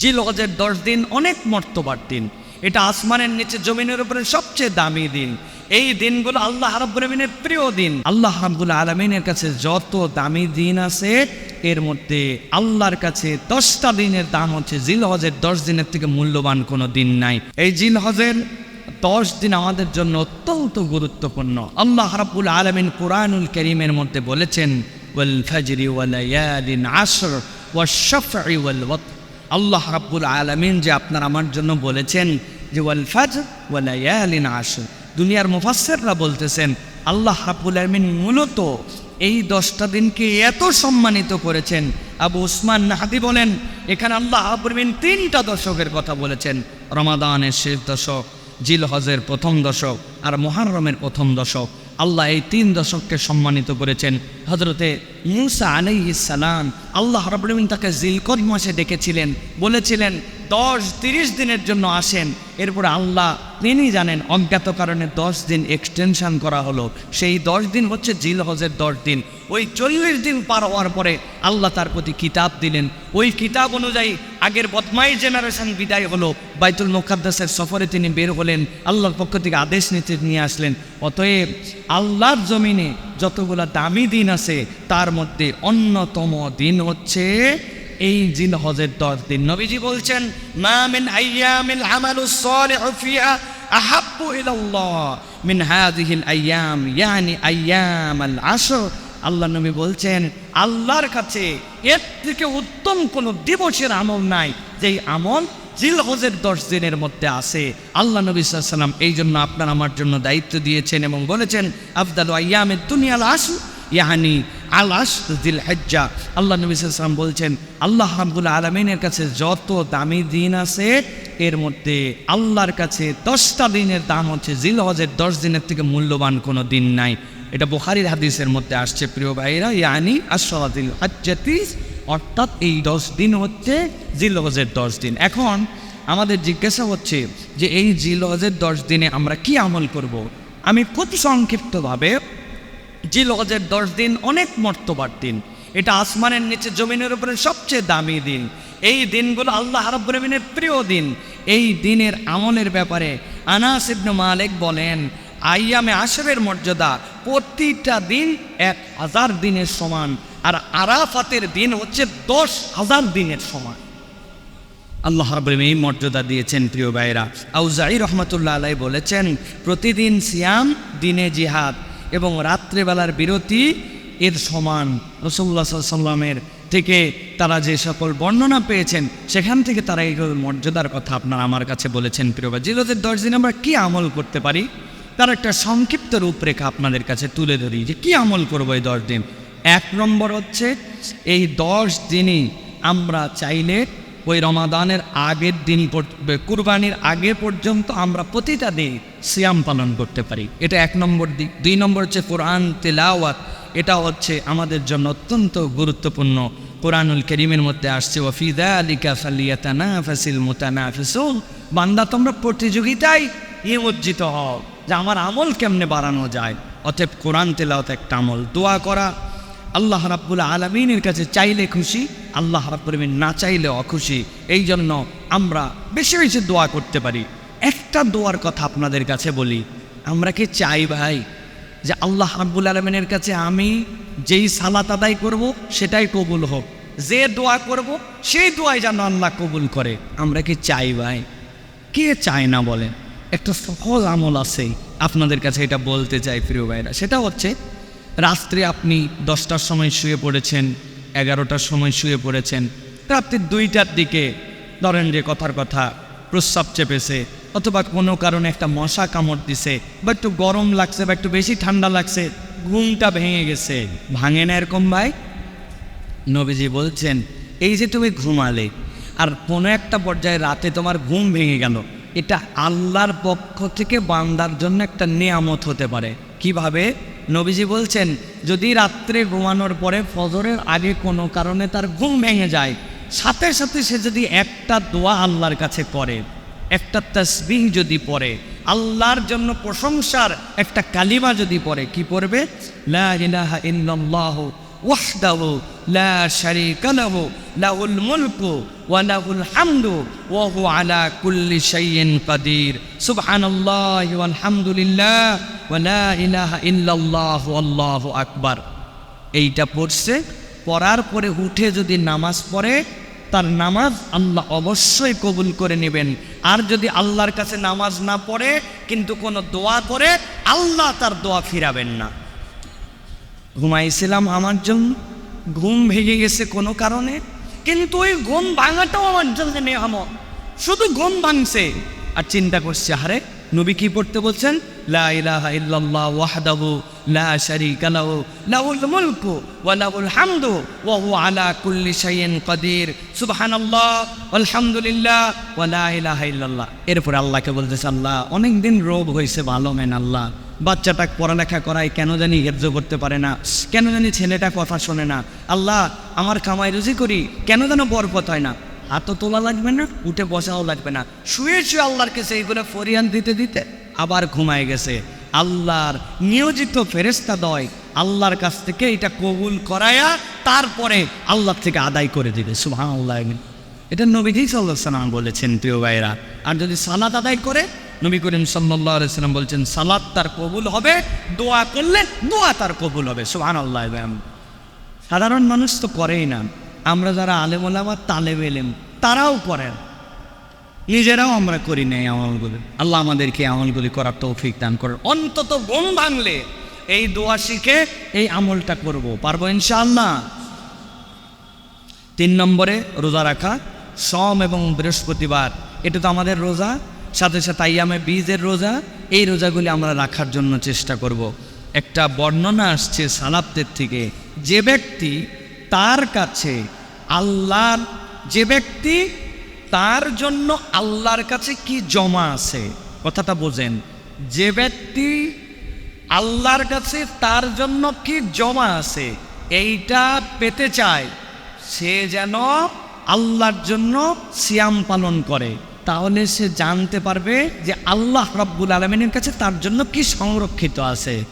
জিল হজের দশ দিন অনেক মর্তবার দিন। এটা আসমানের নিচে জমিনের উপরে সবচেয়ে দামি দিন। এই দিনগুলো আল্লাহ রাব্বুল আলমিনের প্রিয় দিন। আল্লাহ রাব্বুল আলমিনের কাছে যত দামি দিন আছে, এর মধ্যে আল্লাহর কাছে দশটা দিনের দাম হচ্ছে জিল হজের দশ দিনের থেকে মূল্যবান কোনো দিন নাই। এই জিল হজের দশ দিন আমাদের জন্য অত্যন্ত গুরুত্বপূর্ণ। আল্লাহ রাব্বুল আলমিন কোরআনুল করিমের মধ্যে বলেছেন, ওয়াল ফাজরি ওয়ালায়ালিন আসর ওয়াশ-শাফঈ ওয়াল ওয়াতর আল্লাহ রাব্বুল আলামিন যে আপনার আমার জন্য বলেছেন যে, ওয়াল ফাজর ওয়ালায়ালিন আসর দুনিয়ার মুফাসসিররা বলতেছেন, আল্লাহ রাব্বুল আলামিন মূলত এই দশটা দিনকে এত সম্মানিত করেছেন। আবু উসমান নাহাদি বলেন, এখানে আল্লাহ আলামিন তিনটা দশকের কথা বলেছেন। রমাদানের শেষ দশক জিল হজের প্রথম দশক আর মোহাররমের প্রথম দশক। আল্লাহ এই তিন দশককে সম্মানিত করেছেন। হজরতে মুসা আলাই সালাম আল্লাহ রবিন তাকে জিলকর মাসে ডেকেছিলেন। বলেছিলেন দশ তিরিশ দিনের জন্য আসেন। এরপর আল্লাহ তিনি জানেন অজ্ঞাত কারণে দশ দিন এক্সটেনশন করা হলো। সেই দশ দিন হচ্ছে জিল হজের দশ দিন। ওই চল্লিশ দিন পার হওয়ার পরে আল্লাহ তার প্রতি কিতাব দিলেন। ওই কিতাব অনুযায়ী আগের বদমাই জেনারেশন বিদায় হলো। বাইতুল মুখাদ্দাসের সফরে তিনি বের হলেন। আল্লাহর পক্ষ থেকে আদেশ নিতে নিয়ে আসলেন। অতএব আল্লাহর জমিনে যতগুলো দামি দিন আছে, তার মধ্যে অন্যতম দিন হচ্ছে এই জিল হজের দশ দিন। নবীজি বলছেন, মা মিন আইয়ামিল আমালুস সালিহু ফিহা আহাব্বু ইলাল্লাহ। মিন হাযিহিল আইয়াম, ইয়ানি আইয়ামাল আশর। আল্লাহ নবী বলছেন, আল্লাহর কাছে এর থেকে উত্তম কোনো দিবসের আমল নাই, যেই আমল জিল হজের দশ দিনের মধ্যে আছে আল্লাহ নবী সাল্লাম এই জন্য আপনার আমার জন্য দায়িত্ব দিয়েছেন এবং বলেছেন, আফদাল আয়ামের দুনিয়াল আসু ইয়াহানি আলাস দিল হজ্জা। আল্লাহ নবী সাল্লাম বলছেন, আল্লাহ হামদুল আলমিনের কাছে যত দামি দিন আছে, এর মধ্যে আল্লাহর কাছে দশটা দিনের দাম হচ্ছে জিল হজের দশ দিনের থেকে মূল্যবান কোনো দিন নাই। এটা বুখারির হাদিসের মধ্যে আসছে, প্রিয় ভাইরা ইয়ানি আসলাদিল হজ্জাতিস অর্থাৎ এই দশ দিন হচ্ছে জিলহজের দশ দিন। এখন আমাদের জিজ্ঞাসা হচ্ছে যে এই জিলহজের দশ দিনে আমরা কি আমল করব। আমি খুব সংক্ষিপ্তভাবে জিলহজের দশ দিন অনেক মর্তবার দিন। এটা আসমানের নিচে জমিনের উপরে সবচেয়ে দামি দিন। এই দিনগুলো আল্লাহ রাব্বুরের প্রিয় দিন। এই দিনের আমলের ব্যাপারে আনাস ইবনু মালিক বলেন, আইয়ামে আশরের মর্যাদা প্রতিটা দিন এক হাজার দিনের সমান, আর আরাফাতের দিন হচ্ছে দশ হাজার দিনের সমান। আল্লাহ রাব্বুল এই মর্যাদা দিয়েছেন, প্রিয় ভাইরা আউজাই রহমতুল্লাহ আলাই বলেছেন, প্রতিদিন সিয়াম, দিনে জিহাদ। এবং রাত্রেবেলার বিরতি এর সমান। রসুল্লাহ সাল্লামের থেকে তারা যে সকল বর্ণনা পেয়েছেন, সেখান থেকে তারা এই মর্যাদার কথা আপনারা আমার কাছে বলেছেন প্রিয়বা জিরোদের দশ দিন আমরা কী আমল করতে পারি? তার একটা সংক্ষিপ্ত রূপরেখা আপনাদের কাছে তুলে ধরি যে কী আমল করব এই দশ দিন। এক নম্বর হচ্ছে, এই দশ দিনই আমরা চাইলে ওই রমাদানের আগের দিন কুরবানির আগে পর্যন্ত আমরা প্রতিটা দিন সিয়াম পালন করতে পারি। এটা এক নম্বর দিক। দুই নম্বর হচ্ছে কোরআন তেলাওয়াত। এটা হচ্ছে আমাদের জন্য অত্যন্ত গুরুত্বপূর্ণ। কোরআনুল করিমের মধ্যে আসছে ওফিদা আলিকা ফালিয়াতানা ফাসিল মোতানা ফিসুল বান্দা, তোমরা প্রতিযোগিতায় নিমজ্জিত হও যে আমার আমল কেমনে বাড়ানো যায়। অতএব কোরআন তেলাওয়াত একটা আমল। দোয়া করা আল্লাহ রাব্বুল আলমিনের কাছে চাইলে খুশি, আল্লাহ রাব্বুল আলমিন না চাইলে অখুশি। এই জন্য আমরা বেশি বেশি দোয়া করতে পারি। একটা দোয়ার কথা আপনাদের কাছে বলি, আমরা কি চাই ভাই যে আল্লাহ রাব্বুল আলমিনের কাছে আমি যেই সালাত আদায় করব সেটাই কবুল হোক। যে দোয়া করব সেই দোয়াই যেন আল্লাহ কবুল করে। আমরা কি চাই ভাই? কে চায় না বলেন? একটা সহজ আমল আছে। আপনাদের কাছে এটা বলতে চাই প্রিয় ভাইরা। সেটা হচ্ছে রাত্রে আপনি দশটার সময় শুয়ে পড়েছেন, এগারোটার সময় শুয়ে পড়েছেন, রাত্রি দুইটার দিকে ধরেন যে কথার কথা, প্রস্রাব চেপেছে, অথবা কোনো কারণে একটা মশা কামড় দিছে, বা একটু গরম লাগছে, বা একটু বেশি ঠান্ডা লাগছে, ঘুমটা ভেঙে গেছে। ভাঙে না এরকম ভাই? নবীজি বলছেন, এই যে তুমি ঘুমালে, আর কোনো একটা পর্যায়ে রাতে তোমার ঘুম ভেঙে গেল, এটা আল্লাহর পক্ষ থেকে বান্দার জন্য একটা নিয়ামত হতে পারে। কীভাবে? নবীজি বলছেন, যদি রাত্রে ঘুমানোর পরে ফজরের আগে কোনো কারণে তার ঘুম ভেঙে যায়, সাথে সাথে সে যদি একটা দোয়া আল্লাহর কাছে করে, একটা তসবিহ যদি পড়ে, আল্লাহর জন্য প্রশংসার একটা কালিমা যদি পড়ে, কি পড়বে? লা ইলাহা ইল্লাল্লাহু লা শারীকা লাহু লাহুল মুলকু ওয়া লাহুল হামদু ওয়া হুয়া আলা কুল্লি শাইইন কাদির সুবহানাল্লাহি ওয়াল হামদুলিল্লাহ ওয়া লা ইলাহা ইল্লাল্লাহ আল্লাহু আকবার এইটা পড়ছে, পড়ার পরে উঠে যদি নামাজ পড়ে, তার নামাজ আল্লাহ অবশ্যই কবুল করে নেবেন। আর যদি আল্লাহর কাছে নামাজ না পড়ে, কিন্তু কোনো দোয়া করে, আল্লাহ তার দোয়া ফিরাবেন না। ঘুমাইছিলাম আমার জন্য। ঘুম ভেঙে গেছে কোনো কারণে। কিন্তু ওই ঘুম ভাঙাটাও আমার জন্য নেহামত শুধু ঘুম ভাঙছে। আর চিন্তা করছে হারে নবী কি পড়তে বলছেন? লা ওয়া কুল্লি ওয়া লা আল্লাহকে বলতেছে, আল্লাহ অনেক দিন রোগ হয়েছে ভালো মেন আল্লাহ। বাচ্চাটা পড়ালেখা করায় কেন জানি হের্য করতে পারে না, কেন জানি ছেলেটা কথা শোনে না। আল্লাহ, আমার কামাই রুজি করি, কেন যেন বরপত হয় না। হাতও তোলা লাগবে না, উঠে বসাও লাগবে না। শুয়ে শুয়ে আল্লাহর কাছে এইগুলো ফরিয়ান দিতে দিতে আবার ঘুমায় গেছে। আল্লাহর নিয়োজিত ফেরেস্তা দয় আল্লাহর কাছ থেকে এটা কবুল করায়া তারপরে আল্লাহ থেকে আদায় করে দিবে। সুহান আল্লাহ এটা নবীজি সাল্লাহ সাল্লাম বলেছেন, প্রিয় ভাইরা আর যদি সালাত আদায় করে, নবী করিম সাল্লাহ সাল্লাম বলছেন, সালাত তার কবুল হবে, দোয়া করলে দোয়া তার কবুল হবে। সুহান আল্লাহ সাধারণ মানুষ তো করেই না। আমরা যারা আলেম ওলামা, তালেব এলেম, তারাও করেন। নিজেরাও আমরা করি না আমলগুলি। আল্লাহ আমাদেরকে আমলগুলি করার তৌফিক দান করেন। অন্তত ঘুম ভাঙলে এই দোয়া শিখে এই আমলটা করব। পারব ইনশাআল্লাহ? তিন নম্বরে রোজা রাখা, সম এবং বৃহস্পতিবার, এটা তো আমাদের রোজা, সাথে সাথে আইয়ামে বীজের রোজা, এই রোজাগুলি আমরা রাখার জন্য চেষ্টা করব। একটা বর্ণনা আসছে সালাপ্তের থেকে, যে ব্যক্তি তার কাছে আল্লাহর, যে ব্যক্তি তার জন্য আল্লাহর কাছে কি জমা আছে? কথাটা বোঝেন। যে ব্যক্তি আল্লাহর কাছে তার জন্য কি জমা আছে, এইটা পেতে চায়, সে যেন আল্লাহর জন্য সিয়াম পালন করে। তাহলে সে জানতে পারবে যে আল্লাহ রব্বুল আলমিনের কাছে তার জন্য কি সংরক্ষিত আছে।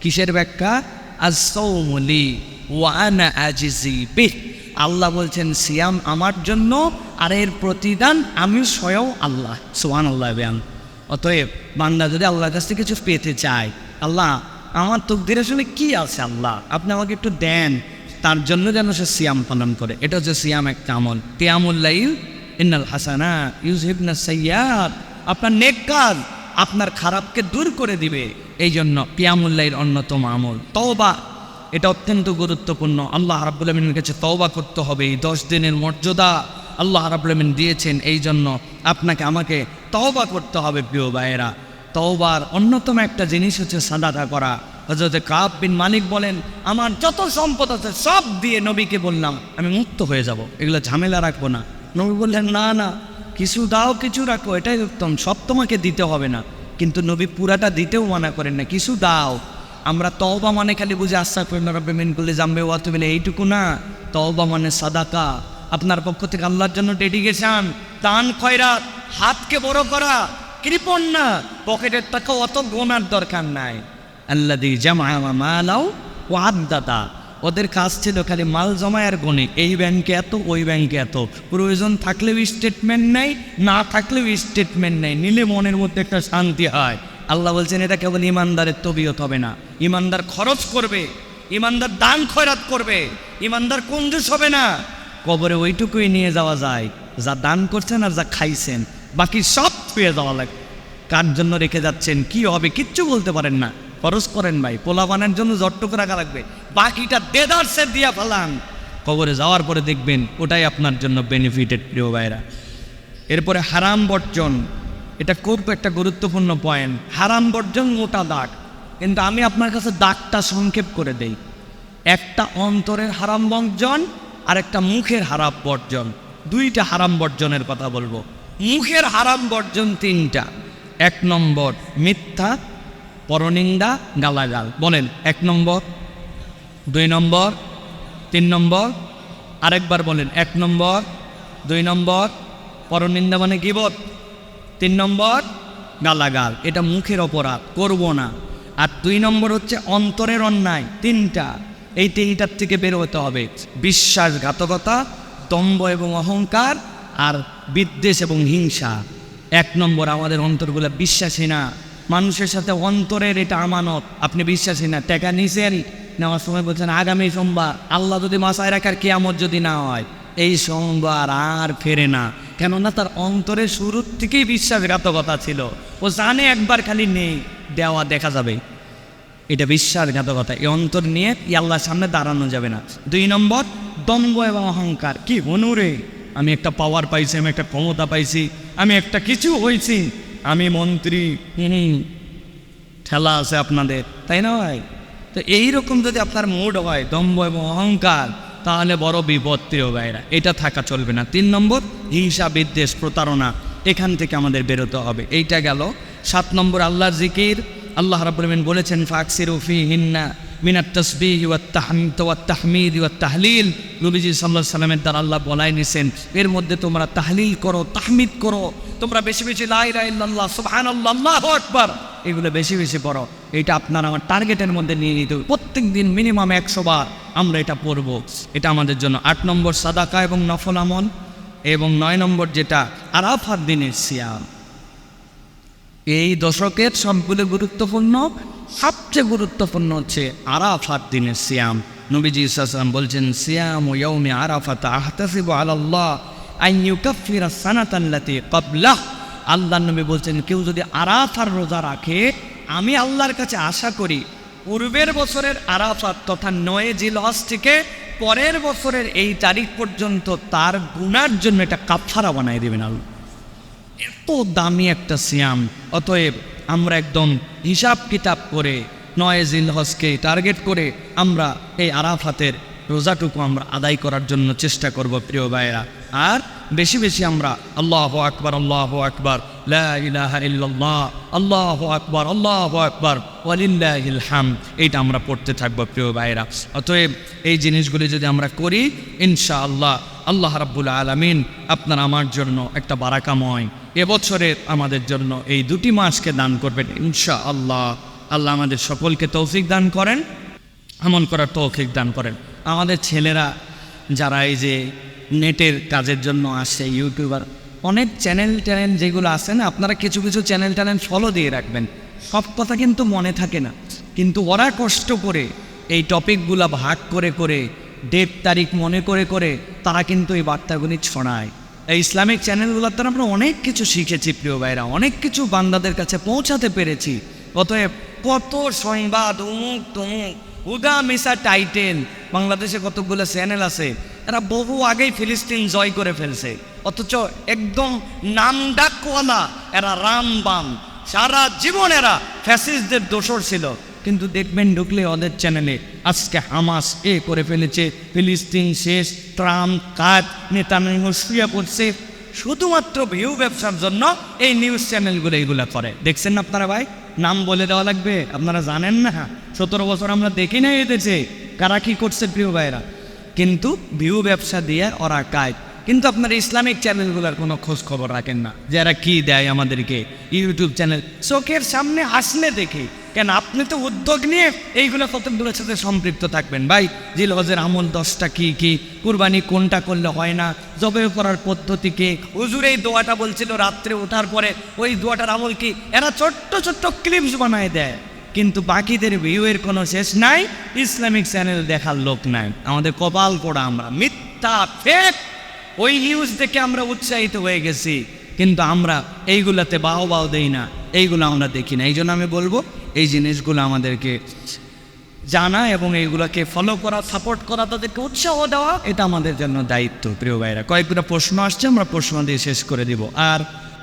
কিসের ব্যাখ্যা? আসৌমলি ওয়ানা আজিজি বিহ। আল্লাহ বলছেন, সিয়াম আমার জন্য আর এর প্রতিদান আমি স্বয়ং আল্লাহ। সোহান আল্লাহ ব্যায়াম অতএব বান্দা যদি আল্লাহর কাছ থেকে কিছু পেতে চায়, আল্লাহ, আমার তকদির আসলে কি আছে আল্লাহ? আপনি আমাকে একটু দেন, তার জন্য যেন সে সিয়াম পালন করে। এটা হচ্ছে সিয়াম একটা আমল। তিয়ামুল্লাইল ইন্নাল হাসানা ইউজ ইউজহিবনা সৈয়াদ আপনার নেক কাজ আপনার খারাপকে দূর করে দিবে। এই জন্য পিয়ামুল্লাইর অন্যতম আমল। তওবা এটা অত্যন্ত গুরুত্বপূর্ণ। আল্লাহ রাব্বুল কাছে তওবা করতে হবে। এই দশ দিনের মর্যাদা আল্লাহ রাব্বুল দিয়েছেন এই জন্য আপনাকে আমাকে তওবা করতে হবে, প্রিয় ভাইয়েরা। তওবার অন্যতম একটা জিনিস হচ্ছে সাদাটা করা। হজরত কাব বিন মালিক বলেন, আমার যত সম্পদ আছে সব দিয়ে নবীকে বললাম, আমি মুক্ত হয়ে যাব। এগুলো ঝামেলা রাখব না। নবী বললেন, না না, কিছু দাও, কিছু রাখো, এটাই উত্তম। সব তোমাকে দিতে হবে না। কিন্তু নবী পুরাটা দিতেও মানা করেন না, কিছু দাও আমরা তওবা মানে খালি বুঝে আশ্বাস করি না মিন করলে জামবে ওয়া তুমি এইটুকু না। তওবা মানে সাদাকা। আপনার পক্ষ থেকে আল্লাহর জন্য ডেডিকেশন দান, খয়রাত, হাতকে বড় করা, কৃপণ না পকেটের টাকা অত গোনার দরকার নাই। আল্লাহ দি জামা মালাও ও আদাতা ওদের কাজ ছিল খালি মাল জমায় আর গণে এই ব্যাংকে এত, ওই ব্যাংকে এত। প্রয়োজন থাকলেও স্টেটমেন্ট নেই, না থাকলেও স্টেটমেন্ট নেই। নিলে মনের মধ্যে একটা শান্তি হয়। আল্লাহ বলছেন, এটা কেবল ইমানদারের তবিয়ত হবে না। ইমানদার খরচ করবে, ইমানদার দান খয়রাত করবে, ইমানদার কঞ্জুস হবে না। কবরে ওইটুকুই নিয়ে যাওয়া যায়, যা দান করছেন আর যা খাইছেন, বাকি সব পেয়ে যাওয়া লাগে কার জন্য রেখে যাচ্ছেন, কি হবে কিচ্ছু বলতে পারেন না। খরচ করেন ভাই পোলা বানার জন্য জটটুকু রাখা লাগবে। বাকিটা দেদারসে দিয়া ফেলান। কবরে যাওয়ার পরে দেখবেন, ওটাই আপনার জন্য বেনিফিটেড প্রিয় ভাইরা এরপরে হারাম বর্জন। এটা খুব একটা গুরুত্বপূর্ণ পয়েন্ট হারাম বর্জন মোটা দাগ। কিন্তু আমি আপনার কাছে দাগটা সংক্ষেপ করে দেই। একটা অন্তরের হারাম বর্জন আর একটা মুখের হারাম বর্জন। দুইটা হারাম বর্জনের কথা বলব। মুখের হারাম বর্জন তিনটা। এক নম্বর মিথ্যা, পরনিন্দা, গালাগাল। বলেন, এক নম্বর, দুই নম্বর, তিন নম্বর, আরেকবার বলেন, এক নম্বর, দুই নম্বর, পরনিন্দা মানে গিবত। তিন নম্বর গালাগাল, এটা মুখের অপরাধ, করব না। আর দুই নম্বর হচ্ছে অন্তরের অন্যায়, তিনটা। এই এইটার থেকে বের হতে হবে। বিশ্বাসঘাতকতা, দম্ভ এবং অহংকার, আর বিদ্বেষ এবং হিংসা। এক নম্বর, আমাদের অন্তরগুলো বিশ্বাসী না। মানুষের সাথে অন্তরের এটা আমানত, আপনি বিশ্বাসী না? টাকা নিছেন? নেওয়ার সময় বলছেন, আগামী সোমবার আল্লাহ যদি মাসায় রাখার কেয়ামত যদি না হয়, এই সোমবার আর ফেরে না। কেননা তার অন্তরে শুরুর থেকেই বিশ্বাসঘাতকতা ছিল। ও জানে একবার খালি নেই, দেওয়া দেখা যাবে। এটা বিশ্বাসঘাতকতা। এই অন্তর নিয়ে আল্লাহর সামনে দাঁড়ানো যাবে না। দুই নম্বর, দম্ভ এবং অহংকার। কি অনুরে আমি একটা পাওয়ার পাইছি, আমি একটা ক্ষমতা পাইছি, আমি একটা কিছু হয়েছি আমি মন্ত্রী, হুম, ঠেলা আছে আপনাদের, তাই না ভাই? তো এইরকম যদি আপনার মুড হয়, দম্ভ এবং অহংকার তাহলে বড় বিপদ প্রিয় ভাইরা, এটা থাকা চলবে না। তিন নম্বর, হিংসা, বিদ্বেষ, প্রতারণা, এখান থেকে আমাদের বেরোতে হবে। এইটা গেল। সাত নম্বর, আল্লাহর জিকির। আল্লাহ রাবুলমিন বলেছেন, ফাকসির ফি হিন্না মিনাত তসবিহ তাহমিদ তাহলিল। নবীজি আলাইহি সাল্লামের দ্বারা আল্লাহ বলাই নিছেন, এর মধ্যে তোমরা তাহলিল করো, তাহমিদ করো। তোমরা বেশি বেশি লা ইলাহা ইল্লাল্লাহ, সুবহানাল্লাহ, আল্লাহু আকবার এগুলো বেশি বেশি পড়ো। এটা আপনার আমার টার্গেটের মধ্যে নিয়ে নিতে হবে। প্রত্যেক দিন মিনিমাম একশো বার আমরা এটা পড়ব। এটা আমাদের জন্য আট নম্বর সাদাকা এবং নফল আমল এবং নয় নম্বর যেটা আরাফার দিনের সিয়াম। এই দশকের সবগুলো গুরুত্বপূর্ণ, সবচেয়ে গুরুত্বপূর্ণ হচ্ছে আরাফাত দিনের সিয়াম। নবীজি ইসলাম বলছেন, সিয়াম ইয়ৌমে আরাফাত আহতাসিব আল্লাহ আইন ইউকাফিরা সানাতাল্লাতি কবলাহ আল্লাহ নবী বলছেন, কেউ যদি আরাফার রোজা রাখে, আমি আল্লাহর কাছে আশা করি পূর্বের বছরের আরাফাত তথা নয় জিল হজ থেকে পরের বছরের এই তারিখ পর্যন্ত তার গুনার জন্য এটা কাফারা বানাই দেবেন আল্লাহ। এত দামি একটা সিয়াম। অতএব আমরা একদম হিসাব কিতাব করে নয় জিল হজকে টার্গেট করে আমরা এই আরাফাতের রোজাটুকু আমরা আদায় করার জন্য চেষ্টা করব, প্রিয় ভাইয়েরা। আর বেশি বেশি আমরা আল্লাহ আকবর আল্লাহ আকবর আল্লাহ আকবর আল্লাহ আকবর, ওয়ালিল্লাহিল হাম এইটা আমরা পড়তে থাকব প্রিয় ভাইরা অতএব এই জিনিসগুলি যদি আমরা করি ইনশা আল্লাহ আল্লাহ রাব্বুল আলমিন আপনার আমার জন্য একটা বারাকাময় এবছরের আমাদের জন্য এই দুটি মাসকে দান করবেন ইনশা আল্লাহ আল্লাহ আমাদের সকলকে তৌফিক দান করেন, আমল করার তৌফিক দান করেন। আমাদের ছেলেরা যারা এই যে নেটের কাজের জন্য আসে, ইউটিউবার। অনেক চ্যানেল ট্যানেল যেগুলো আছে না, আপনারা কিছু কিছু চ্যানেল ট্যানেল ফলো দিয়ে রাখবেন। সব কথা কিন্তু মনে থাকে না। কিন্তু ওরা কষ্ট করে এই টপিকগুলো ভাগ করে করে ডেট তারিখ মনে করে করে তারা কিন্তু এই বার্তাগুলি ছড়ায়। এই ইসলামিক চ্যানেলগুলোর দ্বারা আমরা অনেক কিছু শিখেছি, প্রিয় ভাইরা। অনেক কিছু বান্দাদের কাছে পৌঁছাতে পেরেছি। অতএব কত সংবাদ উমুক তুমুক উগা মিসা টাইটেল বাংলাদেশে কতগুলো চ্যানেল আছে এরা বহু আগেই ফিলিস্তিন জয় করে ফেলছে। অথচ একদম নাম ডাকওয়ালা এরা রাম বাম। সারা জীবন এরা ফ্যাসিস্টদের দোষর ছিল। কিন্তু দেখবেন ঢুকলে ওদের চ্যানেলে আজকে হামাস এ করে ফেলেছে। ফিলিস্তিন শেষ ট্রাম কাজ নেতা শুয়ে পড়ছে। শুধুমাত্র ভিউ ব্যবসার জন্য এই নিউজ চ্যানেলগুলো এইগুলো করে। দেখছেন না আপনারা ভাই? নাম বলে দেওয়া লাগবে। আপনারা জানেন না? সতেরো বছর আমরা দেখি না এদেশে। কারা কি করছে প্রিয় ভাইরা কিন্তু ভিউ ব্যবসা দিয়ে ওরা কায় কিন্তু আপনার ইসলামিক চ্যানেলগুলোর কোনো খোঁজ খবর রাখেন না যারা কি দেয় আমাদেরকে, ইউটিউব চ্যানেল। চোখের সামনে আসলে দেখে, কেন আপনি তো উদ্যোগ নিয়ে এইগুলো কতগুলোর সাথে সম্পৃক্ত থাকবেন? ভাই, জিল হজের আমল দশটা কি কি? কুরবানি কোনটা করলে হয় না? জবে করার পদ্ধতি কি? হুজুর এই দোয়াটা বলছিল রাত্রে ওঠার পরে, ওই দোয়াটার আমল কি? এরা ছোট্ট ছোট্ট ক্লিপস বানায় দেয়। কিন্তু বাকিদের ভিউয়ের কোনো শেষ নাই, ইসলামিক চ্যানেল দেখার লোক নাই। আমাদের কপাল পড়া আমরা, মিথ্যা ফেক ওই নিউজ দেখে আমরা উৎসাহিত হয়ে গেছি, কিন্তু আমরা এইগুলাতে বাহ বাহ দেই না, এইগুলো আমরা দেখি না। এই জন্য আমি বলব, এই জিনিসগুলো আমাদেরকে জানা এবং এইগুলোকে ফলো করা সাপোর্ট করা, তাদেরকে উৎসাহ দেওয়া, এটা আমাদের জন্য দায়িত্ব, প্রিয় ভাইরা। কয়েকগুলো প্রশ্ন আসছে, আমরা প্রশ্ন দিয়ে শেষ করে দিব। আর